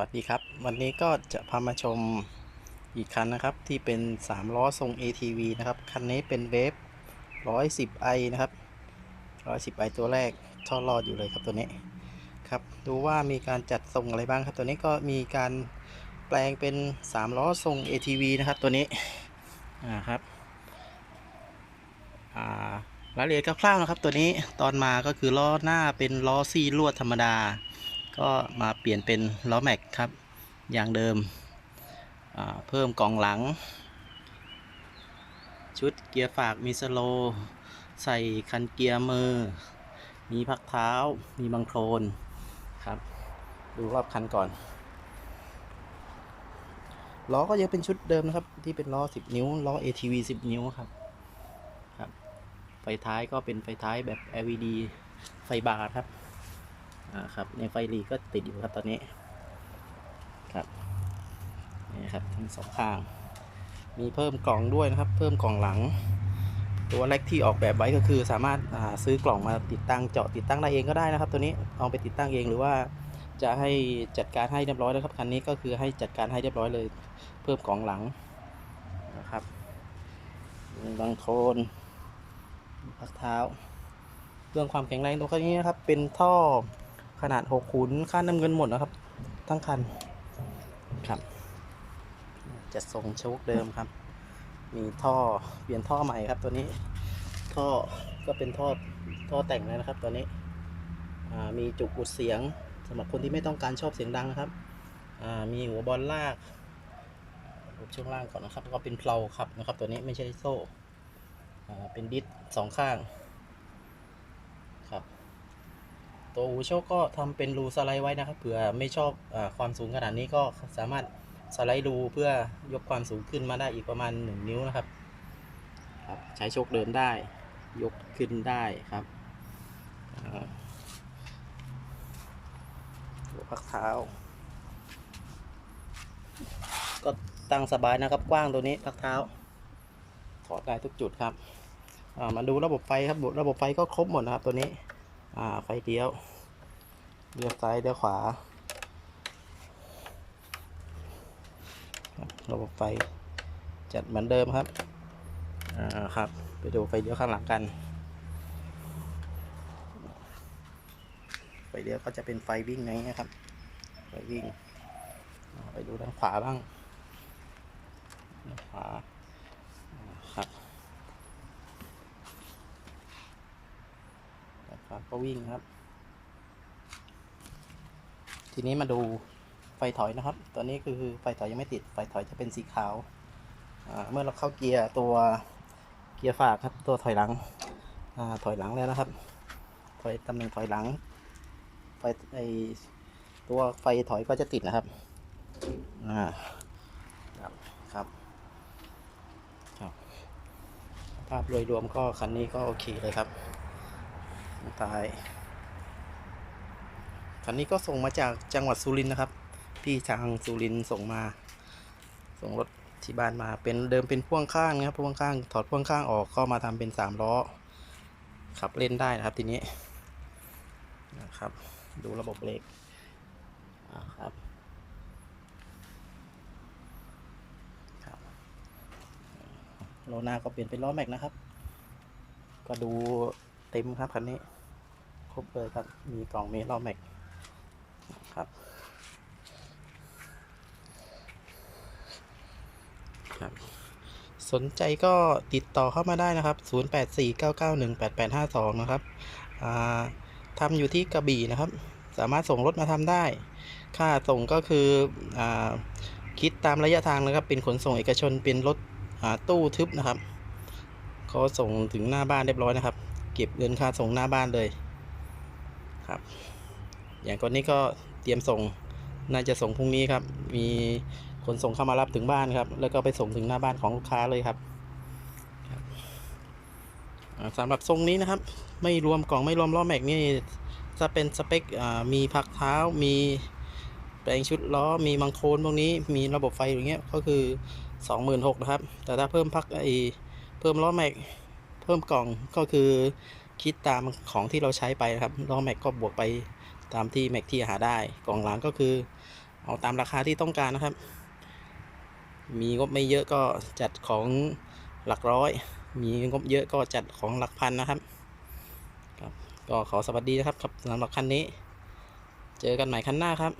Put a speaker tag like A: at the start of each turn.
A: วัสดีครับ วันนี้ก็จะพามาชมอีกคันนะครับ ที่เป็น 3 ล้อทรง ATV นะครับ คันนี้เป็นเวฟ 110i นะครับ 110i ตัวแรกท่อรอดอยู่เลยครับตัวนี้ครับ ดูว่ามีการจัดทรงอะไรบ้างครับ ตัวนี้ก็มีการแปลงเป็น 3 ล้อทรง ATV นะครับตัวนี้อ่าครับอ่ารายละเอียดคร่าวๆนะครับ ตัวนี้ตอนมาก็คือล้อหน้าเป็นล้อซี่ลวดธรรมดา ก็มาเปลี่ยนเป็นล้อแม็กครับอย่างเดิม เพิ่มกล่องหลัง ชุดเกียร์ฝากมีสโล ใส่คันเกียร์มือ มีพักเท้า มีบังโครนครับ ดูรอบคันก่อนล้อก็ยังเป็นชุดเดิมนะครับ ที่เป็นล้อ 10 นิ้วล้อ ATV 10 นิ้วครับครับ ไฟท้ายก็เป็นไฟท้ายแบบ LED ไฟบาร์ครับ อ่าครับในไฟหลีก็ติดอยู่ครับตอนนี้ครับนี่ครับทั้งสองข้าง มีเพิ่มกล่องด้วยนะครับ เพิ่มกล่องหลัง ตัวแรกที่ออกแบบไว้ก็คือสามารถาซื้อกล่องมาติดตั้งเจาะติดตั้งได้เองก็ได้นะครับ ตัวนี้เอาไปติดตั้งเองหรือว่าจะให้จัดการให้เรียบร้อยแล้วครับคันนี้ก็คือให้จัดการให้เรียบร้อยเลย เพิ่มกล่องหลังนะครับบางโทนพักเท้า เรื่องความแข็งแรงตัวคันนี้นะครับ เป็นท่อ ขนาด6ขุนค่าน้ำเงินหมดนะครับ ทั้งคันครับ จะทรงโชคเดิมครับ มีท่อเปลี่ยนท่อใหม่ครับตัวนี้ ท่อก็เป็นท่อท่อแต่งเลยนะครับตัวนี้มีจุกอุดเสียงสำหรับคนที่ไม่ต้องการชอบเสียงดังนะครับมีหัวบอลลากรูปช่วงล่างก่อนนะครับ ก็เป็นเพลาครับนะครับ ตัวนี้ไม่ใช่โซ่เป็นดิสสองข้าง ครับ ตัวอูโชคก็ทำเป็นรูสไลด์ไว้นะครับเผื่อไม่ชอบอความสูงขนาดนี้ก็สามารถสไลด์รูเพื่อยกความสูงขึ้นมาได้อีกประมาณ 1 นิ้วนะครับครับ ใช้โชคเดิมได้ ยกขึ้นได้ครับหัวพักเท้า ก็ตั้งสบายนะครับกว้างตัวนี้พักเท้าถอดได้ทุกจุดครับมาดูระบบไฟครับระบบไฟก็ครบหมดนะครับตัวนี้ อ่า ไฟเลี้ยวเลี้ยวซ้ายเลี้ยวขวาระบบไฟจัดเหมือนเดิมครับ อ่า ครับ ไปดูไฟเลี้ยวข้างหลังกัน ไฟเลี้ยวก็จะเป็นไฟวิ่งอย่างนี้ยครับ ไฟวิ่ง ไปดูด้านขวาบ้างด้านขวาอ่าครับด้านขวา ก็วิ่งครับ ทีนี้มาดูไฟถอยนะครับ ตัวนี้คือไฟถอยยังไม่ติด ไฟถอยจะเป็นสีขาว เมื่อเราเข้าเกียร์ตัวเกียร์ฝากครับ ตัวถอยหลังอถอยหลังแล้วนะครับ ถอยตำแหน่งถอยหลัง ไฟไอตัวไฟถอยก็จะติดนะครับ อ่า ครับ ครับครับภาพโดยรวมก็คันนี้ก็โอเคเลยครับ ตายคันนี้ก็ส่งมาจากจังหวัดสุรินทร์นะครับ พี่ทางสุรินทร์ส่งมา ส่งรถที่บ้านมาเป็นเดิมเป็นพ่วงข้างนะครับพ่วงข้างถอดพ่วงข้างออกก็มาทำเป็นสามล้อขับเล่นได้นะครับทีนี้นะครับ ดูระบบเบรกอ่าครับครับล้อหน้าก็เปลี่ยนเป็นล้อแม็กนะครับ ก็ดูเต็มครับคันนี้ รบเลยครับ มีกล่องมีล้อแม็กครับครับ สนใจก็ติดต่อเข้ามาได้นะครับ 0849918852 นะครับอ่าทำอยู่ที่กระบี่นะครับ สามารถส่งรถมาทำได้ ค่าส่งก็คืออคิดตามระยะทางนะครับ เป็นขนส่งเอกชน เป็นรถตู้ทึบนะครับเขาส่งถึงหน้าบ้านเรียบร้อยนะครับ เก็บเงินค่าส่งหน้าบ้านเลย ครับ อย่างคนนี้ก็เตรียมส่งน่าจะส่งพรุ่งนี้ครับ มีขนส่งเข้ามารับถึงบ้านครับ แล้วก็ไปส่งถึงหน้าบ้านของลูกค้าเลยครับสำหรับทรงนี้นะครับ ไม่รวมกล่องไม่รวมล้อแม็กนี่จะเป็นสเปคมีพักเท้ามีแปลงชุดล้อมีมังโคนพวกนี้มีระบบไฟอย่างเงี้ยก็คือ 26,000นะครับ แต่ถ้าเพิ่มพักไอเพิ่มล้อแม็ก เพิ่มกล่องก็คือ คิดตามของที่เราใช้ไปนะครับล้อแม็กก็บวกไปตามที่แม็กที่หาได้กล่องหลังก็คือ เอาตามราคาที่ต้องการนะครับ มีงบไม่เยอะก็จัดของหลักร้อย มีงบเยอะก็จัดของหลักพันนะครับครับ ก็ขอสวัสดีนะครับครับสำหรับคันนี้ เจอกันใหม่คันหน้าครับ